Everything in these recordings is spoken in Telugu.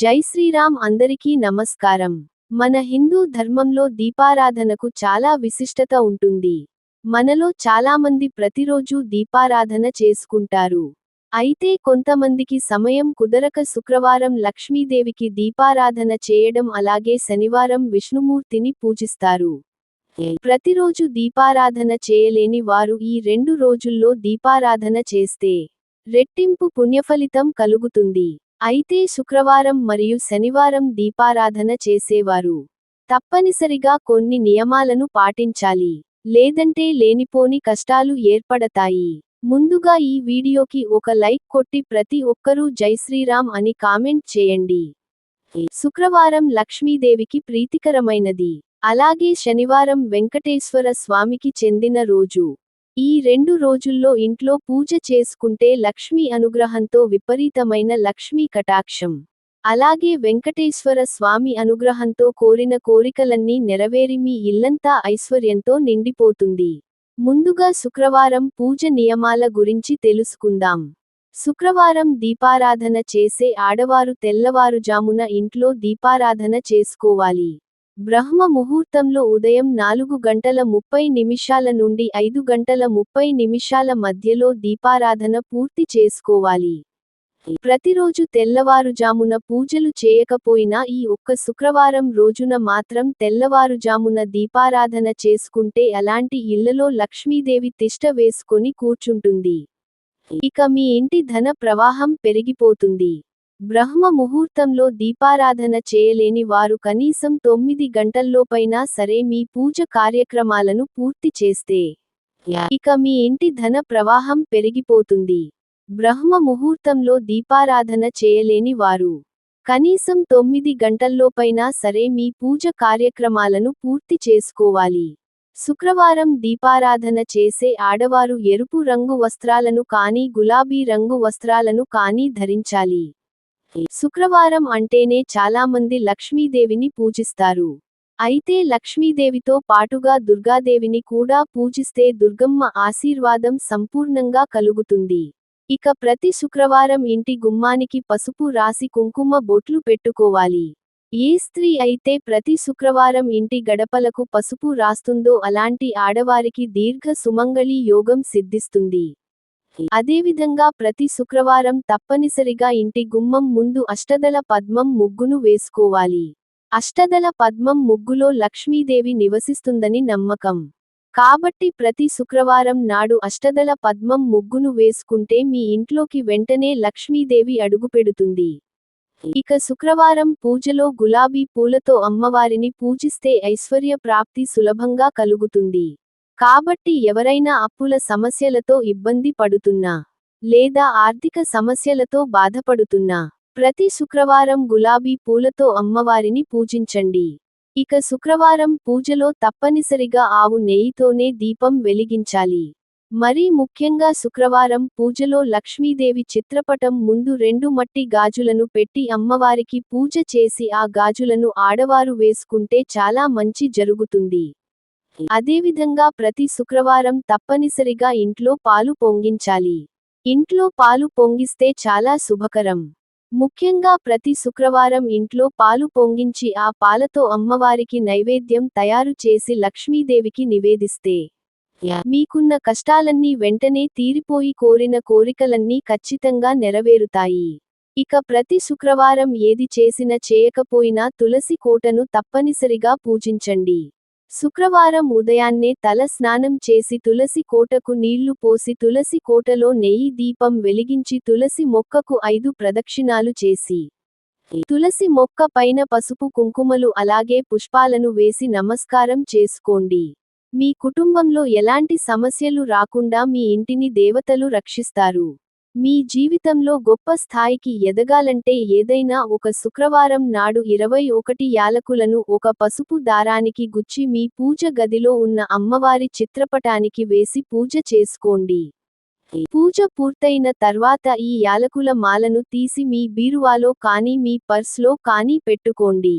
జై శ్రీరామ్ అందరికీ నమస్కారం. మన హిందూ ధర్మంలో దీపారాధనకు చాలా విశిష్టత ఉంటుంది. మనలో చాలామంది ప్రతిరోజూ దీపారాధన చేసుకుంటారు. అయితే కొంతమందికి సమయం కుదరక శుక్రవారం లక్ష్మీదేవికి దీపారాధన చేయడం అలాగే శనివారం విష్ణుమూర్తిని పూజిస్తారు. ప్రతిరోజు దీపారాధన చేయలేని వారు ఈ రెండు రోజుల్లో దీపారాధన చేస్తే రెట్టింపు పుణ్యఫలితం కలుగుతుంది. అయితే శుక్రవారం మరియు శనివారం దీపారాధన చేసేవారు. తప్పనిసరిగా కొన్ని నియమాలను పాటించాలి. లేదంటే లేనిపోని కష్టాలు ఏర్పడతాయి. ముందుగా ఈ వీడియోకి ఒక లైక్ కొట్టి ప్రతి ఒక్కరూ జై శ్రీరామ్ అని కామెంట్ చేయండి. శుక్రవారం లక్ష్మీదేవికి ప్రీతికరమైనది. అలాగే శనివారం వెంకటేశ్వర స్వామికి చెందిన రోజు. ఈ రెండు రోజుల్లో ఇంట్లో పూజ చేసుకుంటే లక్ష్మీ అనుగ్రహంతో విపరీతమైన లక్ష్మీ కటాక్షం. అలాగే వెంకటేశ్వర స్వామి అనుగ్రహంతో కోరిన కోరికలన్నీ నెరవేరి మీ ఇల్లంతా ఐశ్వర్యంతో నిండిపోతుంది. ముందుగా శుక్రవారం పూజ నియమాల గురించి తెలుసుకుందాం. శుక్రవారం దీపారాధన చేసే ఆడవారు తెల్లవారుజామున ఇంట్లో దీపారాధన చేసుకోవాలి. బ్రహ్మ ముహూర్తంలో ఉదయం నాలుగు గంటల ముప్పై నిమిషాల నుండి ఐదు గంటల ముప్పై నిమిషాల మధ్యలో దీపారాధన పూర్తి చేసుకోవాలి. ప్రతిరోజు తెల్లవారుజామున పూజలు చేయకపోయినా ఈ ఒక్క శుక్రవారం రోజున మాత్రం తెల్లవారుజామున దీపారాధన చేసుకుంటే అలాంటి ఇళ్ళలో లక్ష్మీదేవి తిష్ట వేసుకొని కూర్చుంటుంది. ఇక మీ ఇంటి ధన ప్రవాహం పెరిగిపోతుంది. బ్రహ్మ ముహూర్తంలో దీపారాధన చేయలేని వారు కనీసం తొమ్మిది గంటల్లోపైనా సరే మీ పూజ కార్యక్రమాలను పూర్తి చేస్తే ఇక మీ ఇంటి ధన ప్రవాహం పెరిగిపోతుంది. బ్రహ్మ ముహూర్తంలో దీపారాధన చేయలేని వారు కనీసం తొమ్మిది గంటల్లోపైనా సరే మీ పూజ కార్యక్రమాలను పూర్తి చేసుకోవాలి. శుక్రవారం దీపారాధన చేసే ఆడవారు ఎరుపు రంగు వస్త్రాలను కానీ గులాబీ రంగు వస్త్రాలను కానీ ధరించాలి. శుక్రవారం అంటేనే చాలామంది లక్ష్మీదేవిని పూజిస్తారు. అయితే లక్ష్మీదేవితో పాటుగా దుర్గాదేవిని కూడా పూజిస్తే దుర్గమ్మ ఆశీర్వాదం సంపూర్ణంగా కలుగుతుంది. ఇక ప్రతి శుక్రవారం ఇంటి గుమ్మానికి పసుపు రాసి కుంకుమ బొట్లు పెట్టుకోవాలి. ఏ స్త్రీ అయితే ప్రతి శుక్రవారం ఇంటి గడపలకు పసుపు రాస్తుందో అలాంటి ఆడవారికి దీర్ఘ సుమంగళి యోగం సిద్ధిస్తుంది. అదేవిధంగా ప్రతి శుక్రవారం తప్పనిసరిగా ఇంటి గుమ్మం ముందు అష్టదల పద్మం ముగ్గును వేసుకోవాలి. అష్టదల పద్మం ముగ్గులో లక్ష్మీదేవి నివసిస్తుందని నమ్మకం. కాబట్టి ప్రతి శుక్రవారం నాడు అష్టదల పద్మం ముగ్గును వేసుకుంటే మీ ఇంట్లోకి వెంటనే లక్ష్మీదేవి అడుగుపెడుతుంది. ఇక శుక్రవారం పూజలో గులాబీ పూలతో అమ్మవారిని పూజిస్తే ఐశ్వర్య ప్రాప్తి సులభంగా కలుగుతుంది. కాబట్టి ఎవరైనా అప్పుల సమస్యలతో ఇబ్బంది పడుతున్నా లేదా ఆర్థిక సమస్యలతో బాధపడుతున్నా ప్రతి శుక్రవారం గులాబీ పూలతో అమ్మవారిని పూజించండి. ఇక శుక్రవారం పూజలో తప్పనిసరిగా ఆవు నెయ్యితోనే దీపం వెలిగించాలి. మరీ ముఖ్యంగా శుక్రవారం పూజలో లక్ష్మీదేవి చిత్రపటం ముందు రెండు మట్టి గాజులను పెట్టి అమ్మవారికి పూజ చేసి ఆ గాజులను ఆడవారు వేసుకుంటే చాలా మంచి జరుగుతుంది. అదేవిధంగా ప్రతి శుక్రవారం తప్పనిసరిగా ఇంట్లో పాలు పొంగించాలి. ఇంట్లో పాలు పొంగిస్తే చాలా శుభకరం. ముఖ్యంగా ప్రతి శుక్రవారం ఇంట్లో పాలు పొంగించి ఆ పాలతో అమ్మవారికి నైవేద్యం తయారు చేసి లక్ష్మీదేవికి నివేదిస్తే మీకున్న కష్టాలన్నీ వెంటనే తీరిపోయి కోరిన కోరికలన్నీ ఖచ్చితంగా నెరవేరుతాయి. ఇక ప్రతి శుక్రవారం ఏది చేసినా చేయకపోయినా తులసి కోటను తప్పనిసరిగా పూజించండి. శుక్రవారం ఉదయాన్నే తల స్నానం చేసి తులసి కోటకు నీళ్ళు పోసి తులసి కోటలో నెయ్యి దీపం వెలిగించి తులసి మొక్కకు ఐదు ప్రదక్షిణాలు చేసి తులసి మొక్క పైన పసుపు కుంకుమలు అలాగే పుష్పాలను వేసి నమస్కారం చేసుకోండి. మీ కుటుంబంలో ఎలాంటి సమస్యలు రాకుండా మీ ఇంటిని దేవతలు రక్షిస్తారు. మీ జీవితంలో గొప్ప స్థాయికి ఎదగాలంటే ఏదైనా ఒక శుక్రవారం నాడు ఇరవై ఒకటి యాలకులను ఒక పసుపు దారానికి గుచ్చి మీ పూజ గదిలో ఉన్న అమ్మవారి చిత్రపటానికి వేసి పూజ చేసుకోండి. పూజ పూర్తయిన తర్వాత ఈ యాలకుల మాలను తీసి మీ బీరువాలో కానీ మీ పర్స్లో కానీ పెట్టుకోండి.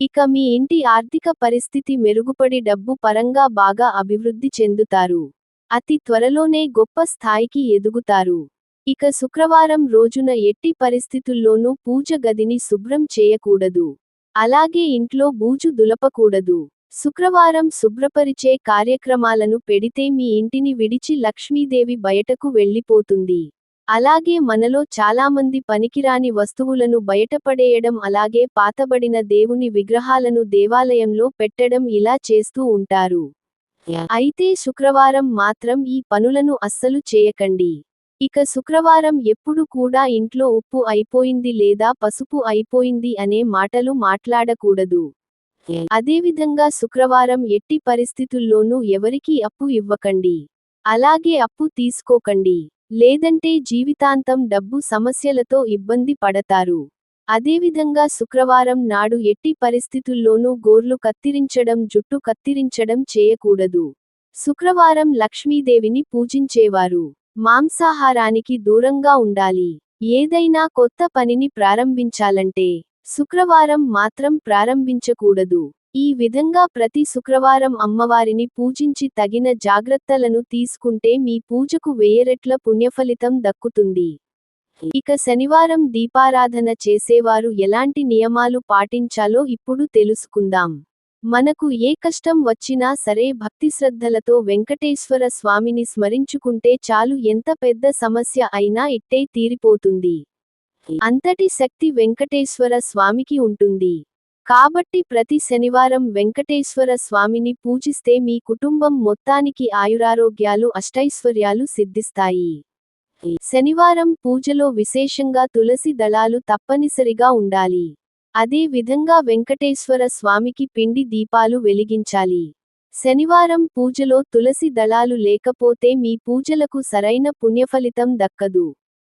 ఇక మీ ఇంటి ఆర్థిక పరిస్థితి మెరుగుపడి డబ్బు పరంగా బాగా అభివృద్ధి చెందుతారు. అతి త్వరలోనే గొప్ప స్థాయికి ఎదుగుతారు. ఇక శుక్రవారం రోజున ఎట్టి పరిస్థితుల్లోనూ పూజ గదిని శుభ్రం చేయకూడదు. అలాగే ఇంట్లో బూజు దులపకూడదు. శుక్రవారం శుభ్రపరిచే కార్యక్రమాలను పెడితే మీ ఇంటిని విడిచి లక్ష్మీదేవి బయటకు వెళ్ళిపోతుంది. అలాగే మనలో చాలామంది పనికిరాని వస్తువులను బయటపడేయడం అలాగే పాతబడిన దేవుని విగ్రహాలను దేవాలయంలో పెట్టడం ఇలా చేస్తూ ఉంటారు. అయితే శుక్రవారం మాత్రం ఈ పనులను అస్సలు చేయకండి. ఇక శుక్రవారం ఎప్పుడు కూడా ఇంట్లో ఉప్పు అయిపోయింది లేదా పసుపు అయిపోయింది అనే మాటలు మాట్లాడకూడదు. అదేవిధంగా శుక్రవారం ఎట్టి పరిస్థితుల్లోనూ ఎవరికీ అప్పు ఇవ్వకండి. అలాగే అప్పు తీసుకోకండి. లేదంటే జీవితాంతం డబ్బు సమస్యలతో ఇబ్బంది పడతారు. అదేవిధంగా శుక్రవారం నాడు ఎట్టి పరిస్థితుల్లోనూ గోర్లు కత్తిరించడం జుట్టు కత్తిరించడం చేయకూడదు. శుక్రవారం లక్ష్మీదేవిని పూజించేవారు. మాంసాహారానికి దూరంగా ఉండాలి. ఏదైనా కొత్త పనిని ప్రారంభించాలంటే శుక్రవారం మాత్రం ప్రారంభించకూడదు. ఈ విధంగా ప్రతి శుక్రవారం అమ్మవారిని పూజించి తగిన జాగ్రత్తలను తీసుకుంటే మీ పూజకు వేయరెట్ల పుణ్యఫలితం దక్కుతుంది. ఇక శనివారం దీపారాధన చేసేవారు ఎలాంటి నియమాలు పాటించాలో ఇప్పుడు తెలుసుకుందాం. మనకు ఏ కష్టం వచ్చినా సరే భక్తిశ్రద్ధలతో వెంకటేశ్వర స్వామిని స్మరించుకుంటే చాలు ఎంత పెద్ద సమస్య అయినా ఇట్టే తీరిపోతుంది. అంతటి శక్తి వెంకటేశ్వర స్వామికి ఉంటుంది. కాబట్టి ప్రతి శనివారం వెంకటేశ్వర స్వామిని పూజిస్తే మీ కుటుంబం మొత్తానికి ఆయురారోగ్యాలు అష్టైశ్వర్యాలు సిద్ధిస్తాయి. శనివారం పూజలో విశేషంగా తులసి దళాలు తప్పనిసరిగా ఉండాలి. అదే విధంగా వెంకటేశ్వర స్వామికి పిండి దీపాలు వెలిగించాలి. శనివారం పూజలో తులసి దళాలు లేకపోతే మీ పూజలకు సరైన పుణ్యఫలితం దక్కదు.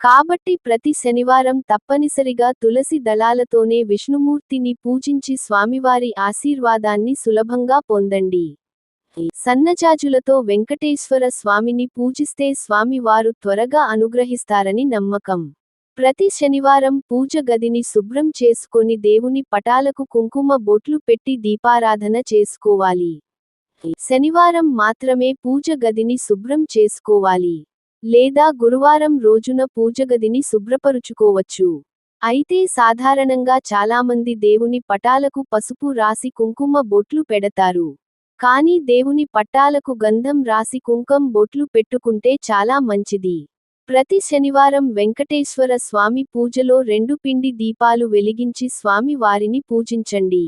కాబట్టి ప్రతి శనివారం తప్పనిసరిగా తులసి దళాలతోనే విష్ణుమూర్తిని పూజించి స్వామివారి ఆశీర్వాదాన్ని సులభంగా పొందండి. సన్నజాజులతో వెంకటేశ్వర స్వామిని పూజిస్తే స్వామివారు త్వరగా అనుగ్రహిస్తారని నమ్మకం. ప్రతి శనివారం పూజ గదిని శుభ్రం చేసుకొని దేవుని పటాలకు కుంకుమ బొట్లు పెట్టి దీపారాధన చేసుకోవాలి. శనివారం మాత్రమే పూజ గదిని శుభ్రం చేసుకోవాలి. లేదా గురువారం రోజున పూజగదిని శుభ్రపరుచుకోవచ్చు. అయితే సాధారణంగా చాలామంది దేవుని పటాలకు పసుపు రాసి కుంకుమ బొట్లు పెడతారు. కానీ దేవుని పట్టాలకు గంధం రాసి కుంకం బొట్లు పెట్టుకుంటే చాలా మంచిది. ప్రతి శనివారం వెంకటేశ్వర స్వామి పూజలో రెండు పిండి దీపాలు వెలిగించి స్వామి వారిని పూజించండి.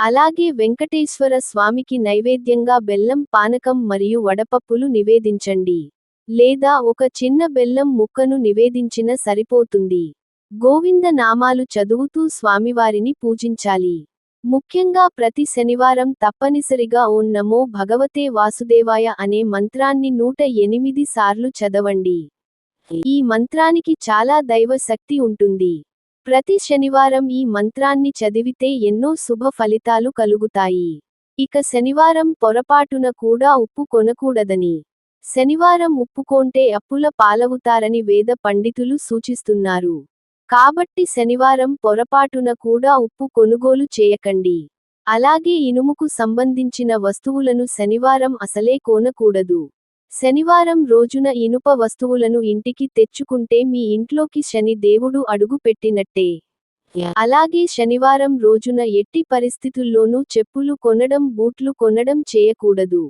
అలాగే వెంకటేశ్వర స్వామికి నైవేద్యంగా బెల్లం పానకం మరియు వడపప్పులు నివేదించండి. లేదా ఒక చిన్న బెల్లం ముక్కను నివేదించిన సరిపోతుంది. గోవింద నామాలు చదువుతూ స్వామివారిని పూజించాలి. ముఖ్యంగా ప్రతి శనివారం తప్పనిసరిగా ఓం నమో భగవతే వాసుదేవాయ అనే మంత్రాన్ని నూట ఎనిమిది సార్లు చదవండి. ఈ మంత్రానికి చాలా దైవ శక్తి ఉంటుంది. ప్రతి శనివారం ఈ మంత్రాన్ని చదివితే ఎన్నో శుభ ఫలితాలు కలుగుతాయి. ఇక శనివారం పొరపాటున కూడా ఉప్పు కొనకూడదని. శనివారం ఉప్పుకోంటే అప్పుల పాలవుతారని వేద పండితులు సూచిస్తున్నారు. కాబట్టి శనివారం పొరపాటున కూడా ఉప్పు కొనుగోలు చేయకండి. అలాగే ఇనుముకు సంబంధించిన వస్తువులను శనివారం అసలే కొనకూడదు. శనివారం రోజున ఇనుప వస్తువులను ఇంటికి తెచ్చుకుంటే మీ ఇంట్లోకి శని దేవుడు అడుగు పెట్టినట్టే. అలాగే శనివారం రోజున ఎట్టి పరిస్థితుల్లోనూ చెప్పులు కొనడం బూట్లు కొనడం చేయకూడదు.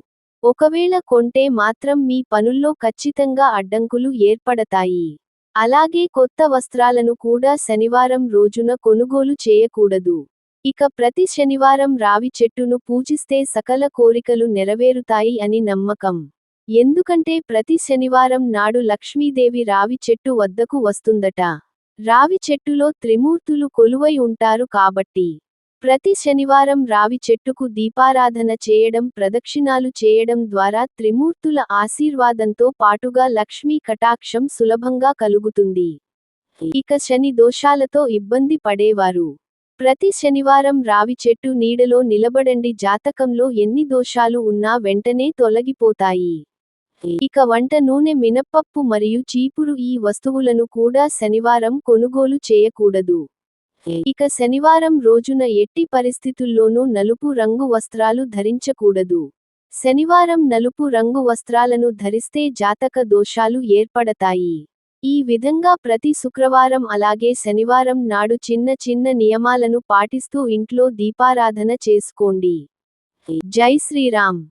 ఒకవేళ కొంటే మాత్రం మీ పనుల్లో ఖచ్చితంగా అడ్డంకులు ఏర్పడతాయి. అలాగే కొత్త వస్త్రాలను కూడా శనివారం రోజున కొనుగోలు చేయకూడదు. ఇక ప్రతి శనివారం రావి చెట్టును పూజిస్తే సకల కోరికలు నెరవేరుతాయి అని నమ్మకం. ఎందుకంటే ప్రతి శనివారం నాడు లక్ష్మీదేవి రావి చెట్టు వద్దకు వస్తుందట. రావి చెట్టులో త్రిమూర్తులు కొలువై ఉంటారు కాబట్టి. ప్రతి శనివారం రావి చెట్టుకు దీపారాధన చేయడం ప్రదక్షిణాలు చేయడం ద్వారా త్రిమూర్తుల ఆశీర్వాదంతో పాటుగా లక్ష్మీ కటాక్షం సులభంగా కలుగుతుంది. ఇక శని దోషాలతో ఇబ్బంది పడేవారు. ప్రతి శనివారం రావి చెట్టు నీడలో నిలబడండి జాతకంలో ఎన్ని దోషాలు ఉన్నా వెంటనే తొలగిపోతాయి. ఇక వంట నూనె మినప్పప్పు మరియు చీపురు ఈ వస్తువులను కూడా శనివారం కొనుగోలు చేయకూడదు. ఇక శనివారం రోజున ఎట్టి పరిస్థితుల్లోనూ నలుపు రంగు వస్త్రాలు ధరించకూడదు. శనివారం నలుపు రంగు వస్త్రాలను ధరిస్తే జాతక దోషాలు ఏర్పడతాయి. ఈ విధంగా ప్రతి శుక్రవారం అలాగే శనివారం నాడు చిన్న చిన్న నియమాలను పాటిస్తూ ఇంట్లో దీపారాధన చేసుకోండి. జై శ్రీరామ్.